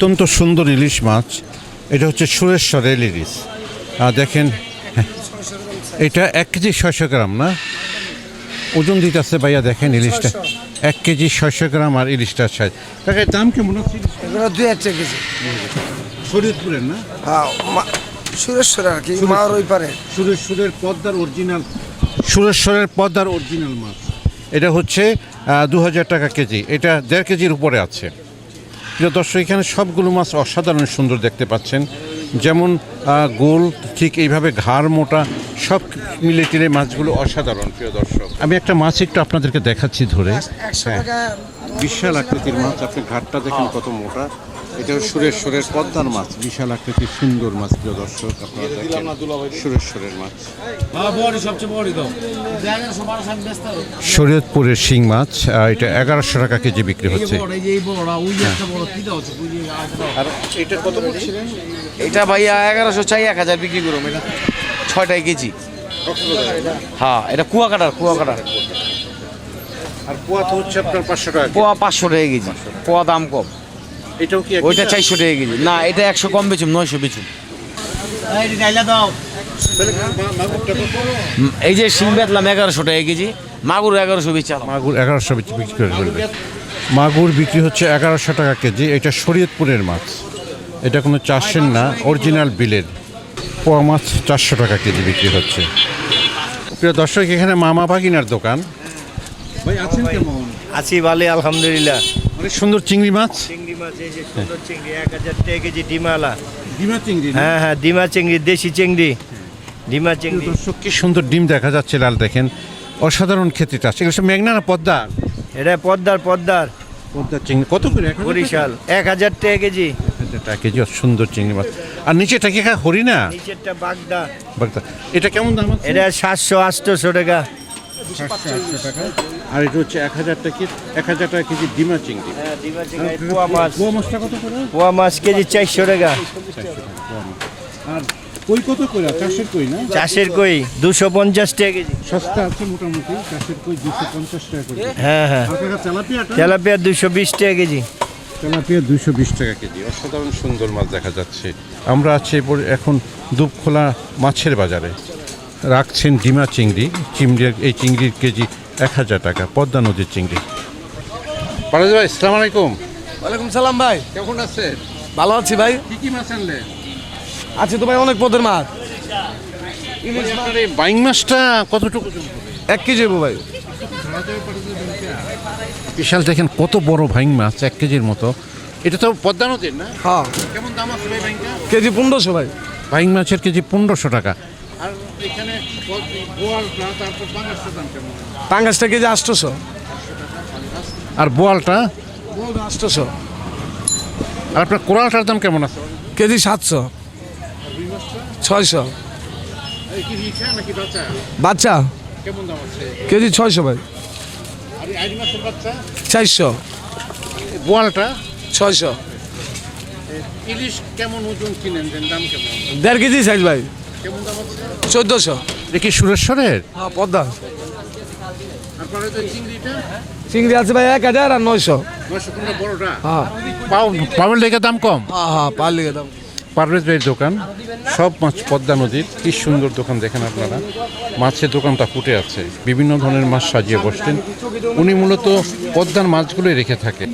অত্যন্ত সুন্দর ইলিশ মাছ। এটা হচ্ছে সুরেশ্বরের ইলিশ। আর দেখেন এটা এক কেজি ছয়শো গ্রাম না? ওজন দিতে আছে ভাইয়া দেখেন ইলিশটা। এক কেজি ছয়শো গ্রাম আর ইলিশটার সাইজ কাকা এর দাম কেমন হচ্ছে দুই হাজার কেজি। শরীয়তপুরের না? সুরেশ্বর আর কি মার ওই পারে। সুরেশ্বরের পদ্মার অরিজিনাল সুরেশ্বরের পদ্মার অরিজিনাল মাছ। এটা হচ্ছে দু হাজার টাকা কেজি। এটা দেড় কেজির উপরে আছে। প্রিয় দর্শক এখানে সবগুলো মাছ অসাধারণ সুন্দর দেখতে পাচ্ছেন। যেমন গোল ঠিক এইভাবে ঘাড় মোটা সব মিলে টিলে মাছগুলো অসাধারণ প্রিয় দর্শক। আমি একটা মাছ একটু আপনাদেরকে দেখাচ্ছি ধরে। হ্যাঁ। বিশাল আকৃতির মাছ আপনি ঘাটটা দেখেন কত মোটা। এটা সুরেশ্বরের পদ্মার মাছ। বিশাল আকৃতির সুন্দর মাছ প্রিয় দর্শক আপনারা দেখেন সুরেশ্বরের মাছ। শরীয়তপুরের শিং মাছ এটা এগারোশো টাকা কেজি বিক্রি হচ্ছে। আর এটা কত এটা ভাইয়া এগারোশো চাই এক হাজার বিক্রি করুন এটা ছয়টাই কেজি। হ্যাঁ এটা কুয়া কাটার কুয়া কাটার। আর পোয়া তো হচ্ছে আপনার পাঁচশো টাকা পোয়া পাঁচশো টাকা কেজি। পোয়া দাম কম। এটাও কি ওইটা চারশো টাকা কেজি। না এটা একশো কম বেচুম নয়শো বেচুম এই যে শিং বেতলাম এগারোশো টাকা কেজি মাগুর এগারোশো বেচালাম মাগুর এগারোশো বিক্রি করে মাগুর বিক্রি হচ্ছে এগারোশো টাকা কেজি এটা শরীয়তপুরের মাছ। এটা কোনো চাষের না অরিজিনাল বিলের। পোয়া মাছ চারশো টাকা কেজি বিক্রি হচ্ছে। প্রিয় দর্শক এখানে মামা বাগিনার দোকান। ভাই আছেন কেমন? আছি ভালো আলহামদুলিল্লাহ। অনেক সুন্দর চিংড়ি মাছ। মাছ এই যে সুন্দর চিংড়ি এক হাজার টাকা কেজি ডিমালা ডিমা চিংড়ি হ্যাঁ হ্যাঁ ডিমা চিংড়ি দেশি চিংড়ি। ডিমা চিংড়ি। দর্শক কি সুন্দর ডিম দেখা যাচ্ছে লাল দেখেন। অসাধারণ খেতে চাষ এগুলো সব মেঘনা না পদ্মা এটা পদ্মার পদ্মার। পদ্মার চিংড়ি। কত করে? বরিশাল। এক হাজার টাকা কেজি। টাকা কেজি সুন্দর চিংড়ি মাছ। আর নিচেটা কি খা হরিণা নিচেরটা বাগদা। বাগদা। এটা কেমন দাম এটা সাতশো আটশোশো টাকা। আর এটা হচ্ছে এক হাজার টাকা এক হাজার টাকা কেজি ডিমা চিংড়ি। হ্যাঁ পোয়া মাছ। পোয়া মাছটা কত করে? পোয়া মাছ কেজি চারশো টাকা। আর কই কত করে চাষের কই না? চাষের কই? দুশো পঞ্চাশ টাকা কেজি। সস্তা আছে মোটামুটি চাষের কই দুশো পঞ্চাশ টাকা করে? হ্যাঁ হ্যাঁ। তেলাপিয়াটা? তেলাপিয়া দুশো বিশ টাকা কেজি। তেলাপিয়া দুশো বিশ টাকা কেজি। অসাধারণ সুন্দর মাছ দেখা যাচ্ছে। আমরা আছি এরপর এখন দুপখোলা মাছের বাজারে। রাখছেন ডিমা চিংড়ি চিংড়ি এই চিংড়ির কেজি এক হাজার টাকা পদ্মা নদীর চিংড়ি। পারাজ ভাই সালাম আলাইকুম। ওয়ালাইকুম সালাম ভাই। কেমন আছেন? ভালো আছি ভাই। কি কি মাছ আনলেন? আছে তো ভাই অনেক পদের মাছ। বাইং মাছটা কতটুকু এক কেজি হব ভাই। বিশাল দেখেন কত বড় ভাইং মাছ এক কেজির মতো। এটা তো পদ্মা নদীর না? হ্যাঁ। কেমন দাম আছে ভাই ভাইংটা কেজি পনেরোশো ভাই। ভাইং মাছের কেজি পনেরোশো টাকা। আর এখানে বোয়ালটা তারপর বাংলাদেশের দাম কেমন? পাঙ্গাসটা কেজি আটশোশো আর বোয়ালটা? আটশোশো আর আপনার কোরালটার দাম কেমন আছে? কেজি সাতশো। ছয়শো। এই কি রিখা নাকি বাচ্চা? বাচ্চা। কেমন দাম আছে? কেজি ছয়শো ভাই। চারশো। বোয়ালটা? ছয়শো। ইলিশ কেমন ওজন কিনেন দাম কেমন? দেড় কেজি সাইজ ভাই। চোদ্দোশো। এটা কি সুরেশ্বরের? হ্যাঁ পদ্মা। চিংড়ি আছে ভাই এক হাজার আর নয়শো। হ্যাঁ। পাও পাওয়ার লেগে দাম কম? হ্যাঁ হ্যাঁ পার লিখে দাম পারভেজ ভাইয়ের দোকান সব মাছ পদ্মা নদীর। কি সুন্দর দোকান দেখেন আপনারা। মাছের দোকানটা ফুটে আছে। বিভিন্ন ধরনের মাছ সাজিয়ে বসতেন। উনি মূলত পদ্মার মাছগুলোই রেখে থাকে।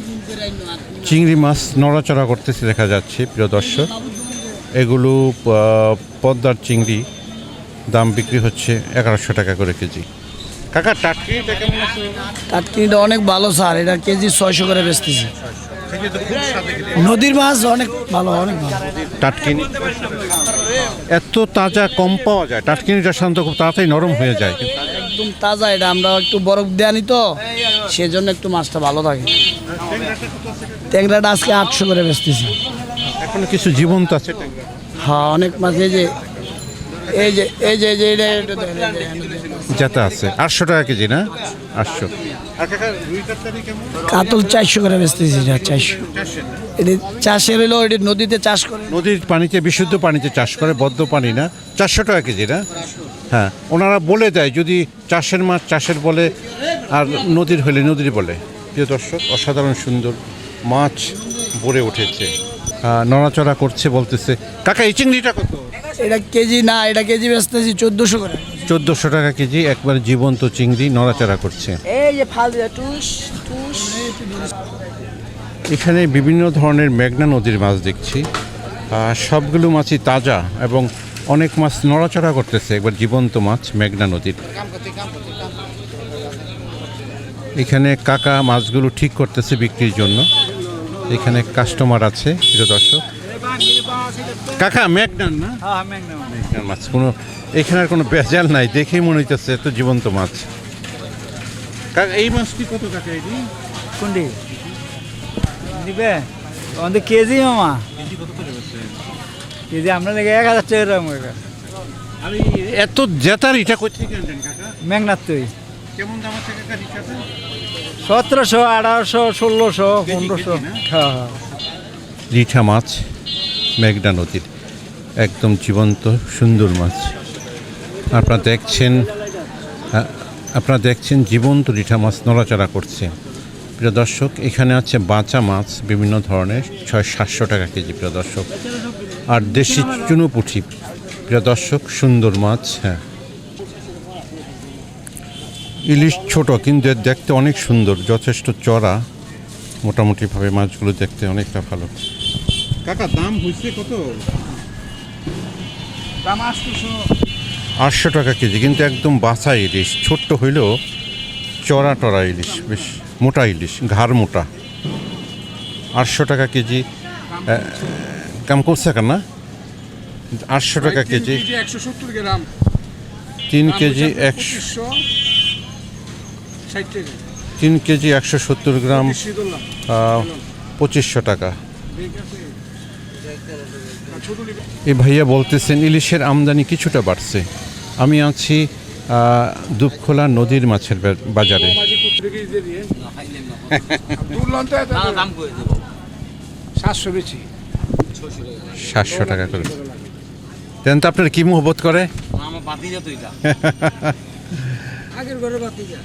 চিংড়ি মাছ নড়াচড়া করতেছে দেখা যাচ্ছে প্রিয় দর্শক। এগুলো পদ্মার চিংড়ি দাম বিক্রি হচ্ছে এগারোশো টাকা করে কেজি। কাকা টাটকিটা কেমন আছে? টাটকিনিটা অনেক ভালো স্যার এটা কেজি ছয়শো করে বেচতেছে। নদীর মাছ অনেক ভালো অনেক ভালো। টাটকিনি এত তাজা কম পাওয়া যায়। টাটকিনিটা সাধারণত খুব তাড়াতাড়ি নরম হয়ে যায়। একদম তাজা এটা আমরা একটু বরফ দিয়ে আনি তো সেজন্য একটু মাছটা ভালো থাকে। ট্যাংরাটা আজকে আটশো করে বেচতেছি। এখন কিছু জীবন্ত আছে ট্যাংরা। হ্যাঁ অনেক মাছ এই যে এই যে এই যে যে। যাতে আছে। আটশো টাকা কেজি না? আটশো। কাতল চারশো করে বেচতেছি চারশো। এটি চাষের হলো এটি নদীতে চাষ করে। নদীর পানিতে বিশুদ্ধ পানিতে চাষ করে বদ্ধ পানি না? চারশো টাকা কেজি না? হ্যাঁ ওনারা বলে দেয় যদি চাষের মাছ চাষের বলে আর নদীর হলে নদীর বলে। প্রিয় দর্শক অসাধারণ সুন্দর মাছ ভরে উঠেছে। নড়াচড়া করছে বলতেছে। কাকা এই চিংড়িটা কত? এটা কেজি না এটা কেজি বেচতেছি চোদ্দোশো করে। চোদ্দোশো টাকা কেজি একবার জীবন্ত চিংড়ি নড়াচড়া করছে। এই যে এখানে বিভিন্ন ধরনের মেঘনা নদীর মাছ দেখছি। সবগুলো মাছই তাজা এবং অনেক মাছ নড়াচড়া করতেছে একবার জীবন্ত মাছ মেঘনা নদীর। এখানে কাকা মাছগুলো ঠিক করতেছে বিক্রির জন্য। এখানে কাস্টমার আছে প্রিয় দর্শক। কাকা মেঘনান না? মেঘনার মাছ। কোনো এখানে আর কোনো বেজাল নাই দেখেই মনে হইতেছে এত জীবন্ত মাছ। কাকা এই মাছটি কত কাকা এটি? কোনটি? নিবে? আমাদের কেজি মামা। কেজি আমরা লেগে এক হাজার টাকা দাম করে। আমি এত জেতার এটা কোথেকে আনলেন কাকা? মেঘনাথ তুই। কেমন দাম আছে কাকা রিক্সাটা সতেরোশো আঠারোশো ষোলোশো পনেরোশো। হ্যাঁ হ্যাঁ। রিঠা মাছ মেঘনা নদীর। একদম জীবন্ত সুন্দর মাছ। আপনারা দেখছেন আপনারা দেখছেন জীবন্ত রিঠা মাছ নড়াচড়া করছে। প্রিয় দর্শক এখানে আছে বাঁচা মাছ বিভিন্ন ধরনের ছয় সাতশো টাকা কেজি প্রিয় দর্শক। আর দেশি চুনোপুঠি প্রিয় দর্শক সুন্দর মাছ হ্যাঁ। ইলিশ ছোট কিন্তু দেখতে অনেক সুন্দর। যথেষ্ট চড়া। মোটামুটিভাবে মাছগুলো দেখতে অনেকটা ভালো। কাকা দাম হয়েছে কত? দাম আটশোশো আটশো টাকা কেজি কিন্তু একদম বাছা ইলিশ। ছোট্ট হইলেও চড়া টড়া ইলিশ বেশ মোটা ইলিশ ঘাড় মোটা। আটশো টাকা কেজি কাম করছে কেন না? আটশো টাকা কেজি। একশো সত্তর গ্রাম। তিন কেজি একশো ষাট তিন কেজি একশো সত্তর গ্রাম পঁচিশশো টাকা। এই ভাইয়া বলতেছেন ইলিশের আমদানি কিছুটা বাড়ছে। আমি আছি দুপখোলা নদীর মাছের বাজারে। সাতশো টাকা করে। দেন তো আপনার কি মোহবত করে? আগের ঘরে বাতি যা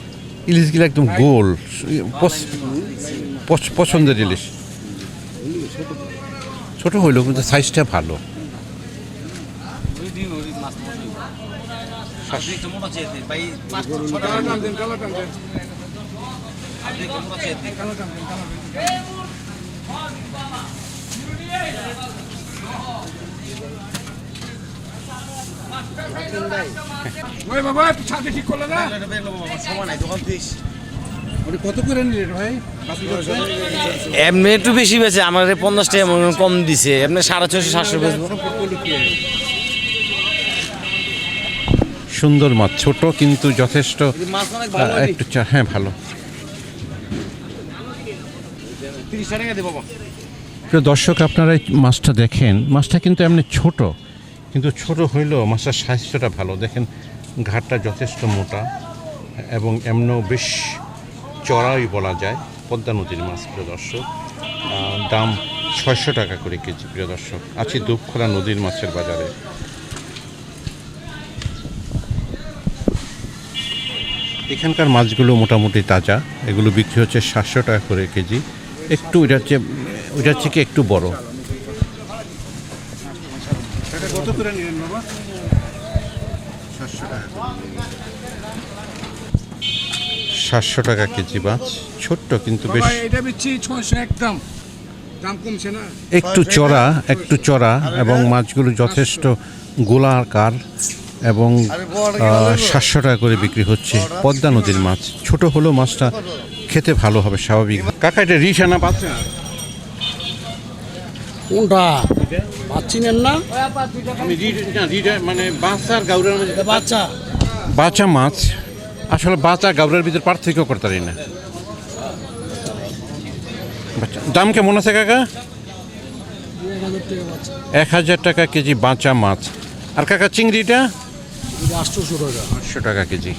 ইলিশগুলো একদম গোল। পছ- পছ- পছন্দের ইলিশ। ছোট হইলেও কিন্তু সাইজটা ভালো। আপনি একটু মোটা চেয়ে দিন ভাই পাঁচ ছটা টান দেন টালা টান দেন আপনি একটু মোটা চেয়ে দিন ওই বাবা একটু ছাদে ঠিক করলে না? সময় নাই দোকান দিস কত করে নিলেন ভাই? এমনি একটু বেশি বেছে আমার পঞ্চাশ টাকা কম দিছে। এমনি সাড়ে ছয়শো সাতশো বেচবো। সুন্দর মাছ ছোট কিন্তু যথেষ্ট। একটু চা- হ্যাঁ ভালো। তিরিশ টাকা দেবো বাবা। প্রিয় দর্শক আপনারা এই মাছটা দেখেন। মাছটা কিন্তু এমনি ছোট। কিন্তু ছোট হইলেও মাছটার স্বাস্থ্যটা ভালো। দেখেন, ঘাটটা যথেষ্ট মোটা এবং এমনও বেশ চড়াই বলা যায় পদ্মা নদীর মাছ, প্রিয় দর্শক। দাম ছয়শো টাকা করে কেজি, প্রিয় দর্শক। আছি দুপখোলা নদীর মাছের বাজারে। এখানকার মাছগুলো মোটামুটি তাজা। এগুলো বিক্রি হচ্ছে সাতশো টাকা করে কেজি। একটু ওইটা চেয়ে ওইটার থেকে একটু বড়। করে নিলেন বাবা। সাতশো টাকা। কেজি মাছ ছোট্ট কিন্তু বেশ এটা বেচছি ছয়শো একদম দাম কমছে না। একটু চড়া একটু চড়া এবং মাছগুলো যথেষ্ট গোলাকার এবং সাতশো টাকা করে বিক্রি হচ্ছে পদ্মা নদীর মাছ। ছোট হলেও মাছটা খেতে ভালো হবে স্বাভাবিক। কাকা এটা রিস আনা বাচ্চা কোনটা না। আমি মানে বাচ্চার গাউরের এটা বাচ্চা। বাচ্চা মাছ। আসলে বাচ্চা গাউরের ভিতরে পার্থক্য করতে পারি না। দাম কেমন আছে কাকা? এক হাজার টাকা কেজি বাঁচা মাছ। আর কাকা চিংড়িটা? টাকা। আটশো টাকা কেজি।